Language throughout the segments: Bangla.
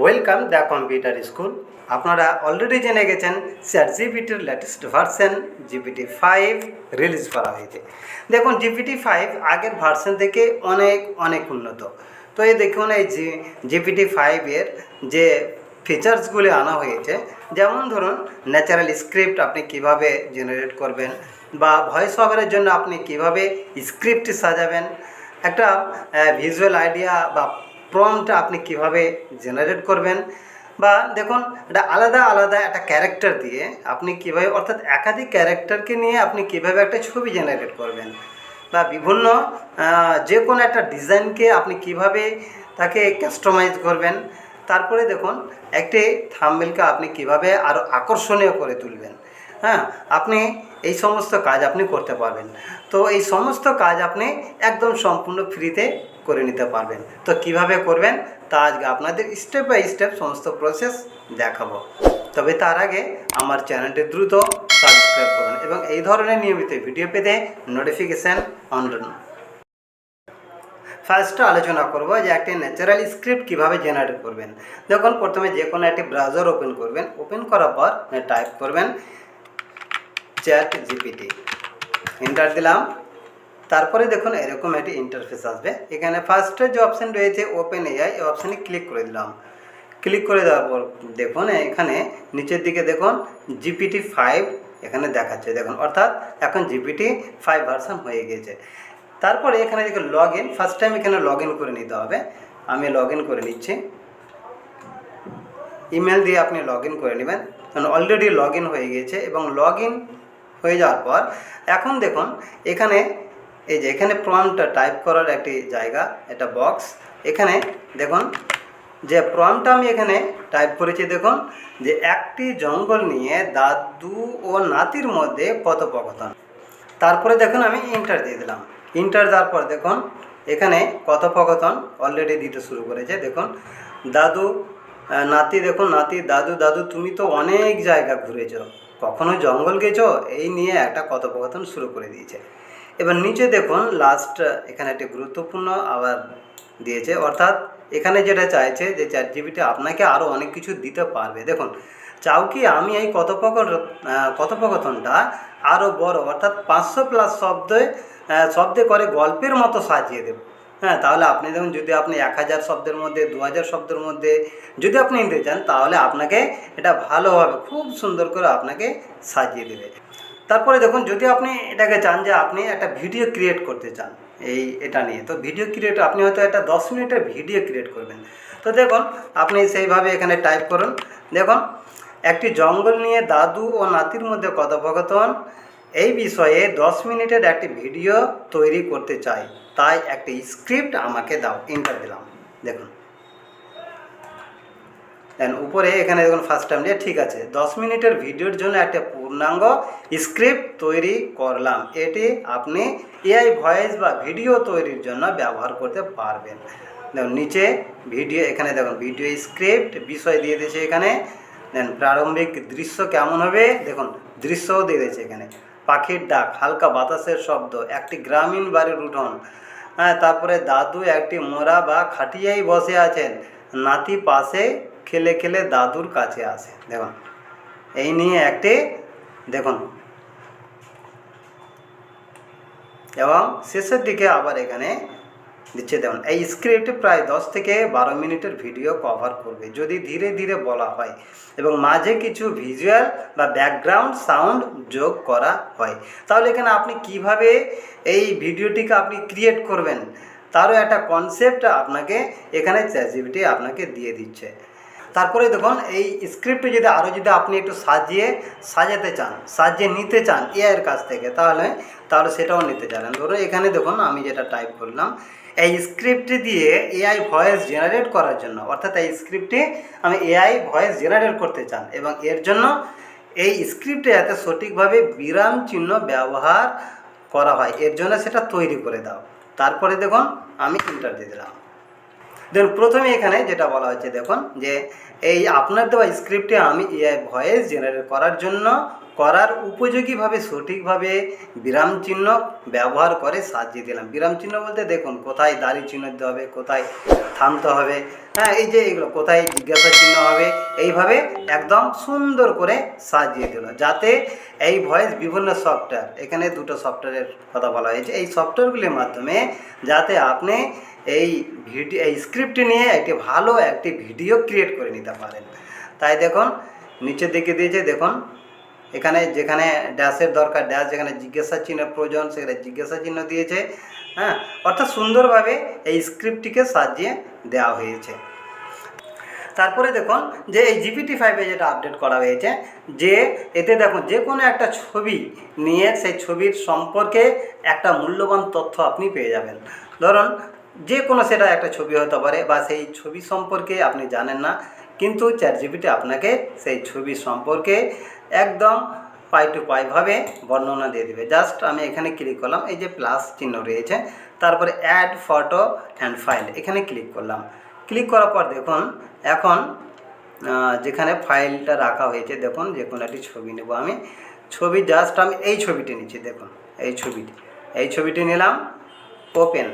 ওয়েলকাম দ্য কম্পিউটার স্কুল আপনারা অলরেডি জেনে গেছেন chat জিপিটির latest version GPT five release করা হয়েছে। দেখুন, জিপিটি ফাইভ আগের ভার্সন থেকে অনেক অনেক উন্নত। তো এই দেখুন, এই জি, জিপিটি ফাইভের যে ফিচার্সগুলি আনা হয়েছে, যেমন ধরুন ন্যাচারাল স্ক্রিপ্ট আপনি কীভাবে জেনারেট করবেন বা ভয়েস ওভারের জন্য আপনি কীভাবে স্ক্রিপ্ট সাজাবেন। একটা ভিজুয়াল আইডিয়া বা প্রম্পট আপনি কীভাবে জেনারেট করবেন? বা দেখুন, এটা আলাদা আলাদা একটা ক্যারেক্টার দিয়ে আপনি কীভাবে, অর্থাৎ একাধিক ক্যারেক্টারকে নিয়ে আপনি কীভাবে একটা ছবি জেনারেট করবেন? বা বিভিন্ন যে কোনো একটা ডিজাইনকে আপনি কীভাবে তাকে কাস্টমাইজ করবেন? তারপরে দেখুন, একটি থাম্বেলকে আপনি কীভাবে আরও আকর্ষণীয় করে তুলবেন? হ্যাঁ আপনি এই সমস্ত কাজ আপনি করতে পারবেন। তো এই সমস্ত কাজ আপনি একদম সম্পূর্ণ ফ্রিতে করে নিতে পারবেন। তো কীভাবে করবেন? তা আজকে আপনাদের স্টেপ বাই স্টেপ সমস্ত প্রসেস দেখাবো। তবে তার আগে আমার চ্যানেলটি দ্রুত সাবস্ক্রাইব করুন এবং এই ধরনের নিয়মিত ভিডিও পেতে নোটিফিকেশান অন ফার্স্টে আলোচনা করব যে একটি ন্যাচারাল স্ক্রিপ্ট কীভাবে জেনারেট করবেন। দেখুন, প্রথমে যে কোনো একটি ব্রাউজার ওপেন করবেন। ওপেন করার পর টাইপ করবেন চ্যাট জিপিটি এন্টার দিলাম। তারপরে দেখুন এরকম একটি ইন্টারফেস আসবে। এখানে ফার্স্টে যে অপশান রয়েছে ওপেন এআই এই অপশানে ক্লিক করে দিলাম। ক্লিক করে দেওয়ার পর দেখুন এখানে নিচের দিকে দেখুন জিপিটি ফাইভ এখানে দেখাচ্ছে। দেখুন, অর্থাৎ এখন জিপিটি ফাইভ ভার্সন হয়ে গেছে। তারপরে এখানে দেখুন লগ ইন ফার্স্ট টাইম এখানে লগ ইন করে নিতে হবে। আমি লগ ইন করে নিচ্ছি। ইমেল দিয়ে আপনি লগ ইন করে নেবেন। কারণ অলরেডি লগ ইন হয়ে গিয়েছে এবং লগ ইন হয়ে যাওয়ার পর এখন দেখুন এখানে এই যে এখানে প্রমটা টাইপ করার একটি জায়গা এটা বক্স এখানে দেখুন, যে প্রমটা আমি এখানে টাইপ করেছি, দেখুন, যে একটি জঙ্গল নিয়ে দাদু ও নাতির মধ্যে কথোপকথন। তারপরে দেখুন, আমি ইন্টার দিয়ে দিলাম। ইন্টার দেওয়ার পর দেখুন, এখানে কথোপকথন অলরেডি দিতে শুরু করেছে। দেখুন, দাদু নাতি, দেখুন, নাতি, দাদু দাদু, তুমি তো অনেক জায়গা ঘুরেছ। কখনো জঙ্গল গেছো? এই নিয়ে একটা কথোপকথন শুরু করে দিয়েছে। এবার নিচে দেখুন লাস্ট এখানে একটি গুরুত্বপূর্ণ আবার দিয়েছে। অর্থাৎ এখানে যেটা চাইছে যে চ্যাট জিবিটি আপনাকে আরও অনেক কিছু দিতে পারবে। দেখুন, চাও কি আমি এই কথোপকথন কথোপকথনটা আরও বড়, অর্থাৎ পাঁচশো প্লাস শব্দে শব্দে করে গল্পের মতো সাজিয়ে দেব। হ্যাঁ তাহলে আপনি দেখুন, যদি আপনি এক হাজার শব্দের মধ্যে, দু হাজার শব্দের মধ্যে যদি আপনি নিতে চান, তাহলে আপনাকে এটা ভালোভাবে, খুব সুন্দর করে আপনাকে সাজিয়ে দেবে। তারপরে দেখুন, যদি আপনি এটাকে চান যে আপনি একটা ভিডিও ক্রিয়েট করতে চান, এই এটা নিয়ে, তো ভিডিও ক্রিয়েট আপনি হয়তো একটা দশ মিনিটের ভিডিও ক্রিয়েট করবেন। তো দেখুন, আপনি সেইভাবে এখানে টাইপ করুন। দেখুন, একটি জঙ্গল নিয়ে দাদু ও নাতির মধ্যে কথোপকথন, এই বিষয়ে দশ মিনিটের একটি ভিডিও তৈরি করতে চাই। তাই একটি স্ক্রিপ্ট আমাকে দাও ইন্টার দিলাম। দেখুন। দেন উপরে এখানে দেখুন ফার্স্ট টাইম দিয়ে ঠিক আছে, দশ মিনিটের ভিডিওর জন্য একটা পূর্ণাঙ্গ স্ক্রিপ্ট তৈরি করলাম। এটি আপনি এআই ভয়েস বা ভিডিও তৈরির জন্য ব্যবহার করতে পারবেন। দেখুন নিচে ভিডিও, এখানে দেখুন, ভিডিও স্ক্রিপ্ট বিষয় দিয়ে দিয়েছে এখানে। দেন প্রারম্ভিক দৃশ্য কেমন হবে? দেখুন, দৃশ্যও দিয়ে দিয়েছে এখানে। পাখির ডাক, হালকা বাতাসের শব্দ, একটি গ্রামীণ বাড়ির উঠোন। হ্যাঁ তারপরে দাদু একটি মোড়া বা খাটিয়াই বসে আছেন। নাতি পাশে খেলে খেলে দাদুর কাছে আসে। দেখুন, এই নিয়ে একটি দেখুন। এবং শেষের দিকে আবার এখানে দিচ্ছে, দেখুন, এই স্ক্রিপ্ট প্রায় দশ থেকে বারো মিনিটের ভিডিও কভার করবে। যদি ধীরে ধীরে বলা হয় এবং মাঝে কিছু ভিজুয়াল বা ব্যাকগ্রাউন্ড সাউন্ড যোগ করা হয়, তাহলে এখানে আপনি কীভাবে এই ভিডিওটিকে আপনি ক্রিয়েট করবেন, তারও একটা কনসেপ্ট আপনাকে এখানে চ্যাজিবিটি আপনাকে দিয়ে দিচ্ছে। তারপরে দেখুন, এই স্ক্রিপ্টে যদি আরও যদি আপনি একটু সাজিয়ে সাজাতে চান, সাজিয়ে নিতে চান এআইয়ের কাছ থেকে, তাহলে তাহলে সেটাও নিতে চান ধরুন এখানে দেখুন, আমি যেটা টাইপ করলাম, এই স্ক্রিপ্টটি দিয়ে এআই ভয়েস জেনারেট করার জন্য, অর্থাৎ এই স্ক্রিপ্টে আমি এআই ভয়েস জেনারেট করতে চান, এবং এর জন্য এই স্ক্রিপ্টে যাতে সঠিকভাবে বিরাম চিহ্ন ব্যবহার করা হয়, এর জন্য সেটা তৈরি করে দাও। তারপরে দেখুন, আমি ইন্টার দিয়ে দিলাম। দেখুন প্রথমে এখানে যেটা বলা হচ্ছে দেখুন যে এই আপনার দেওয়া স্ক্রিপ্টে আমি এআই ভয়েস জেনারেট করার জন্য করার উপযোগীভাবে সঠিকভাবে বিরাম চিহ্ন ব্যবহার করে সাজিয়ে দিলাম। বিরাম চিহ্ন বলতে দেখুন কোথায় দাড়ি চিহ্ন দিতে হবে, কোথায় থামতে হবে হ্যাঁ এই যে এগুলো, কোথায় জিজ্ঞাসা চিহ্ন হবে, এইভাবে একদম সুন্দর করে সাজিয়ে দিল যাতে এই ভয়েস বিভিন্ন সফটওয়্যার এখানে দুটো সফটওয়্যারের কথা বলা হয়েছে। এই সফটওয়্যারগুলির মাধ্যমে যাতে আপনি এই ভিডিও, এই স্ক্রিপ্ট নিয়ে একটি ভালো একটি ভিডিও ক্রিয়েট করে নিতে পারেন। তাই দেখুন, নিচের দিকে দিয়েছে দেখুন, এখানে যেখানে ড্যাশের দরকার ড্যাশ যেখানে জিজ্ঞাসা চিহ্নের প্রয়োজন, সেখানে জিজ্ঞাসা চিহ্ন দিয়েছে হ্যাঁ? অর্থাৎ সুন্দরভাবে এই স্ক্রিপ্টটিকে সাজিয়ে দেওয়া হয়েছে। তারপরে দেখুন, যে এই জিপিটি ফাইভে যেটা আপডেট করা হয়েছে, যে এতে দেখুন, যে কোনো একটা ছবি নিয়ে সেই ছবির সম্পর্কে একটা মূল্যবান তথ্য আপনি পেয়ে যাবেন। ধরুন যে কোনো সেটা একটা ছবি হতে পারে বা সেই ছবি সম্পর্কে আপনি জানেন না, কিন্তু চ্যাট জিপিটি আপনাকে সেই ছবি সম্পর্কে একদম পাই টু পাইভাবে বর্ণনা দিয়ে দেবে। জাস্ট আমি এখানে ক্লিক করলাম, এই যে প্লাস চিহ্ন রয়েছে, তারপরে অ্যাড ফটো অ্যান্ড ফাইল এখানে ক্লিক করলাম। ক্লিক করার পর দেখুন, এখন যেখানে ফাইলটা রাখা হয়েছে, দেখুন, যে কোনো একটি ছবি নেব আমি। ছবি জাস্ট আমি এই ছবিটি নিচ্ছি, দেখুন, এই ছবিটি এই ছবিটি নিলাম ওপেন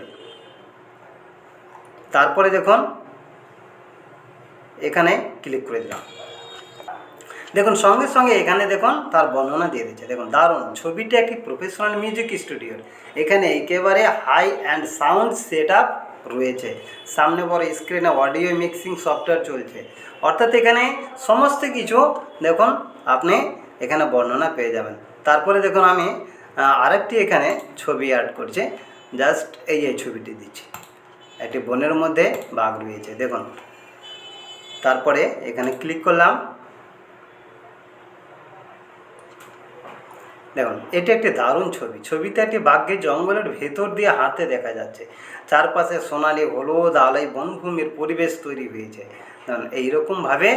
তারপরে দেখুন এখানে ক্লিক করে দিলাম। দেখুন, সঙ্গে সঙ্গে এখানে দেখুন, তার বর্ণনা দিয়ে দিচ্ছে। দেখুন, দারুণ। ছবিটি একটি প্রফেশনাল মিউজিক স্টুডিওর এখানে একেবারে হাই অ্যান্ড সাউন্ড সেট রয়েছে। সামনে বড় স্ক্রিনে অডিও মিক্সিং সফটওয়্যার চলছে। অর্থাৎ এখানে সমস্ত কিছু দেখুন, আপনি এখানে বর্ণনা পেয়ে যাবেন। তারপরে দেখুন, আমি আরেকটি এখানে ছবি অ্যাড করছি। জাস্ট এই এই ছবিটি দিচ্ছি। একটি বনের মধ্যে বাঘ রয়েছে, দেখুন। তারপরে এখানে ক্লিক করলাম। দেখুন, এটি একটি দারুণ ছবি। ছবিতে একটি বাঘকে জঙ্গলের ভেতর দিয়ে হাঁটতে দেখা যাচ্ছে। চারপাশে সোনালি, হলুদ আলাই বনভূমির পরিবেশ তৈরি হয়েছে। এইরকমভাবে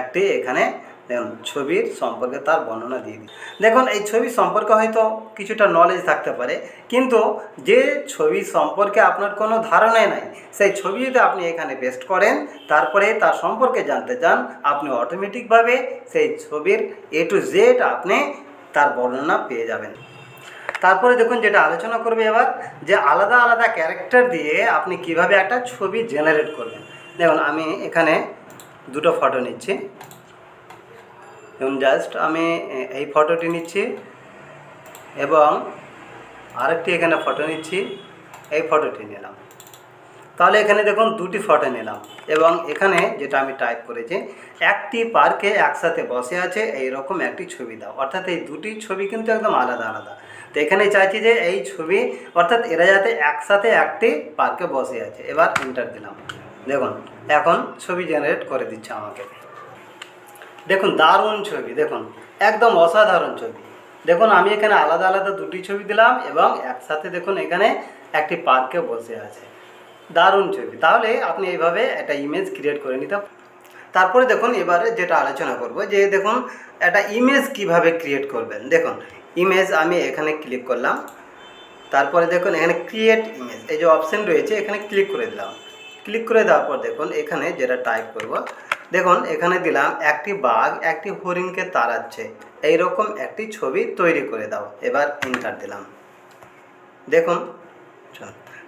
একটি এখানে দেখুন, ছবির সম্পর্কে তার বর্ণনা দিয়ে দিই। দেখুন, এই ছবি সম্পর্কে হয়তো কিছুটা নলেজ থাকতে পারে, কিন্তু যে ছবি সম্পর্কে আপনার কোনো ধারণাই নাই, সেই ছবি যদি আপনি এখানে পেস্ট করেন, তারপরে তার সম্পর্কে জানতে চান, আপনি অটোমেটিকভাবে সেই ছবির এ টু জেড আপনি তার বর্ণনা পেয়ে যাবেন। তারপরে দেখুন, যেটা আলোচনা করবে এবার, যে আলাদা আলাদা ক্যারেক্টার দিয়ে আপনি কীভাবে একটা ছবি জেনারেট করবেন। দেখুন, আমি এখানে দুটো ফটো নিচ্ছি। দেখুন জাস্ট আমি এই ফটোটি নিচ্ছি এবং আরেকটি এখানে ফটো নিচ্ছি, এই ফটোটি নিলাম। তাহলে এখানে দেখুন দুটি ফটো নিলাম এবং এখানে যেটা আমি টাইপ করেছি, একটি পার্কে একসাথে বসে আছে এই রকম একটি ছবি দাও। অর্থাৎ এই দুটি ছবি কিন্তু একদম আলাদা আলাদা। তো এখানে চাইছি যে এই ছবি, অর্থাৎ এরা যাতে একসাথে একটি পার্কে বসে আছে। এবার ইন্টার দিলাম। দেখুন, এখন ছবি জেনারেট করে দিচ্ছে আমাকে। দেখুন, দারুণ ছবি, দেখুন, একদম অসাধারণ ছবি। দেখুন, আমি এখানে আলাদা আলাদা দুটি ছবি দিলাম এবং একসাথে দেখুন, এখানে একটি পার্কে বসে আছে। দারুণ ছবি। তাহলে আপনি এইভাবে একটা ইমেজ ক্রিয়েট করে নিতে তারপরে দেখুন, এবারে যেটা আলোচনা করব, যে দেখুন, একটা ইমেজ কীভাবে ক্রিয়েট করবেন। দেখুন ইমেজ আমি এখানে ক্লিক করলাম। তারপরে দেখুন, এখানে ক্রিয়েট ইমেজ এই যে অপশন রয়েছে, এখানে ক্লিক করে দিলাম। ক্লিক করে দেওয়ার পর দেখুন, এখানে যেটা টাইপ করব দেখুন, এখানে দিলাম একটি বাঘ, একটি হরিণকে তাড়াচ্ছে। এইরকম একটি ছবি তৈরি করে দাও। এবার এন্টার দিলাম। দেখুন।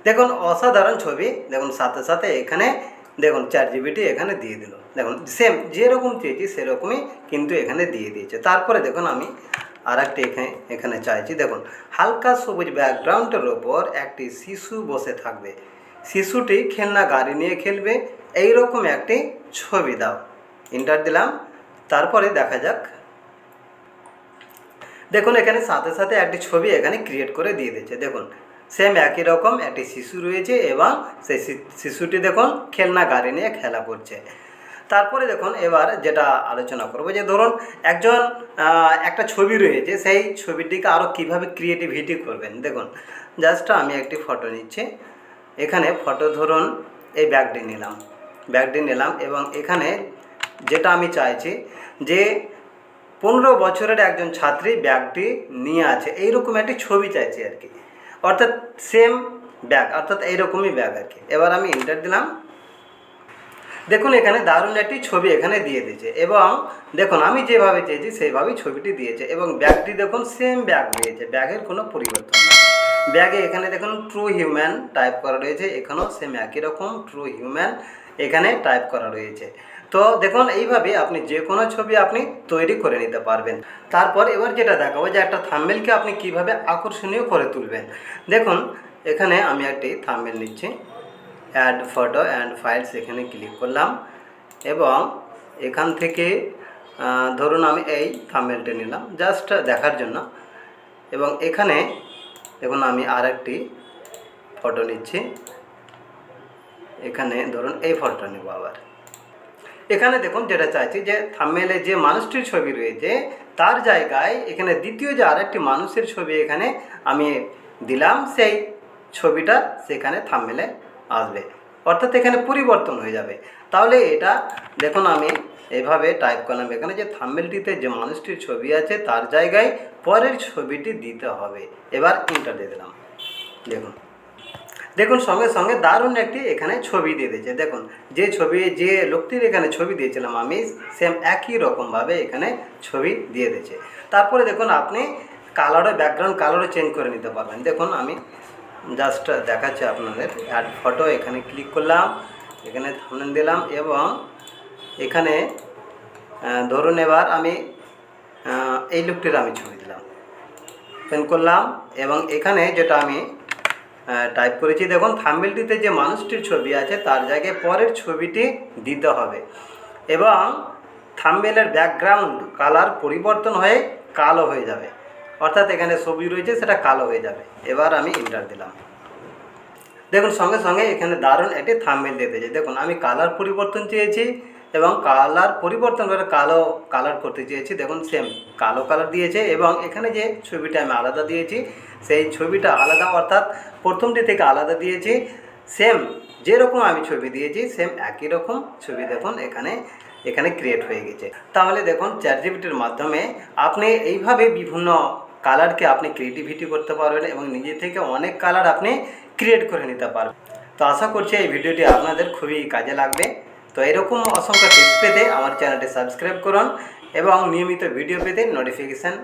দেখুন, অসাধারণ ছবি। দেখুন, সাথে সাথে এখানে, দেখুন চার জিবিটি এখানে দিয়ে দিল। দেখুন সেম যেরকম চেয়েছি সেরকমই কিন্তু এখানে দিয়ে দিয়েছে। তারপরে দেখুন, আমি আর একটি এখানে এখানে চাইছি। দেখুন, হালকা সবুজ ব্যাকগ্রাউন্ডের ওপর একটি শিশু বসে থাকবে। শিশুটি খেলনা গাড়ি নিয়ে খেলবে। এই রকম একটি ছবি দাও। ইন্টার দিলাম। তারপরে দেখা যাক। দেখুন, এখানে সাথে সাথে একটি ছবি এখানে ক্রিয়েট করে দিয়ে দিয়েছে। দেখুন সেম একই রকম একটি শিশু রয়েছে এবং সেই শিশুটি দেখুন খেলনা গাড়ি নিয়ে খেলা করছে। তারপরে দেখুন, এবার যেটা আলোচনা করব, যে ধরুন একজন একটা ছবি রয়েছে, সেই ছবিটিকে আরও কীভাবে ক্রিয়েটিভিটি করবেন? দেখুন জাস্ট আমি একটি ফটো নিচ্ছি। এখানে ফটো ধরুন, এই ব্যাগটি নিলাম। ব্যাগটি নিলাম এবং এখানে যেটা আমি চাইছি যে পনেরো বছরের একজন ছাত্রী ব্যাগটি নিয়ে আছে, এইরকম একটি ছবি চাইছি আর কি। অর্থাৎ সেম ব্যাগ অর্থাৎ এইরকমই ব্যাগ আর কি। এবার আমি ইন্টার দিলাম। দেখুন, এখানে দারুণ একটি ছবি এখানে দিয়ে দিয়েছে এবং দেখুন, আমি যেভাবে চেয়েছি সেইভাবেই ছবিটি দিয়েছে এবং ব্যাগটি দেখুন সেম ব্যাগ দিয়েছে ব্যাগের কোনো পরিবর্তন নেই। ব্যাগে এখানে দেখুন ট্রু হিউম্যান টাইপ করা রয়েছে, এখানেও সেম একই রকম ট্রু হিউম্যান এখানে টাইপ করা রয়েছে। তো দেখুন এইভাবে আপনি যে কোনো ছবি আপনি তৈরি করে নিতে পারবেন। তারপর এবার যেটা দেখাবো যে একটা থাম্বেলকে আপনি কীভাবে আকর্ষণীয় করে তুলবেন। দেখুন, এখানে আমি একটি থাম্বেল নিচ্ছি। অ্যাড ফটো অ্যান্ড ফাইলস এখানে ক্লিক করলাম এবং এখান থেকে ধরুন আমি এই থাম্বেলটা নিলাম জাস্ট দেখার জন্য। এবং এখানে দেখুন আমি আর একটি ফটো নিচ্ছি। এখানে ধরুন এই ফটোটা নেব আবার। এখানে দেখুন যেটা চাইছি যে থাম্বেলে যে মানুষটির ছবি রয়েছে, তার জায়গায় এখানে দ্বিতীয় যে আরেকটি মানুষের ছবি এখানে আমি দিলাম, সেই ছবিটা সেখানে থাম্বেলে আসবে। অর্থাৎ এখানে পরিবর্তন হয়ে যাবে। তাহলে এটা দেখুন আমি এভাবে টাইপ করলাম। এখানে যে থাম্বেলটিতে যে মানুষটির ছবি আছে, তার জায়গায় পরের ছবিটি দিতে হবে। এবার ইন্টার দিয়ে দিলাম। দেখুন। দেখুন, সঙ্গে সঙ্গে দারুণ একটি এখানে ছবি দিয়ে দিয়েছে। দেখুন, যে ছবি, যে লোকটির এখানে ছবি দিয়েছিলাম আমি সেম একই রকমভাবে এখানে ছবি দিয়ে দিয়েছে। তারপরে দেখুন, আপনি কালারও ব্যাকগ্রাউন্ড কালারও চেঞ্জ করে নিতে পারবেন। দেখুন, আমি জাস্ট দেখাচ্ছি আপনাদের। অ্যাড ফটো এখানে ক্লিক করলাম, এখানে থামনেল দিলাম এবং এখানে ধরুন এবার আমি এই লোকটির আমি ছবি দিলাম। পেন করলাম এবং এখানে যেটা আমি টাইপ করেছি, দেখুন থাম্বেলটিতে যে মানুষটির ছবি আছে, তার জায়গায় পরের ছবিটি দিতে হবে। এবং থাম্বেলের ব্যাকগ্রাউন্ড কালার পরিবর্তন হয়ে কালো হয়ে যাবে। অর্থাৎ এখানে ছবি রয়েছে, সেটা কালো হয়ে যাবে। এবার আমি ইন্টার দিলাম। দেখুন, সঙ্গে সঙ্গে এখানে দারুণ একটি থাম্বেল দিতে দিয়েছে দেখুন, আমি কালার পরিবর্তন চেয়েছি। এবং কালার পরিবর্তন করে কালো কালার করতে চেয়েছি। দেখুন সেম কালো কালার দিয়েছে এবং এখানে যে ছবিটা আমি আলাদা দিয়েছি, সেই ছবিটা আলাদা অর্থাৎ প্রথমটি থেকে আলাদা দিয়েছি। সেম যেরকম আমি ছবি দিয়েছি সেম একই রকম ছবি দেখুন, এখানে এখানে ক্রিয়েট হয়ে গেছে। তাহলে দেখুন চ্যাট জিপিটির মাধ্যমে আপনি এইভাবে বিভিন্ন কালারকে আপনি ক্রিয়েটিভিটি করতে পারবেন এবং নিজে থেকে অনেক কালার আপনি ক্রিয়েট করে নিতে পারবেন। তো আশা করছি এই ভিডিওটি আপনাদের খুবই কাজে লাগবে। তো এরকম অসংখ্য টিপস পেতে আমার চ্যানেলটি সাবস্ক্রাইব করুন এবং নিয়মিত ভিডিও পেতে নোটিফিকেশান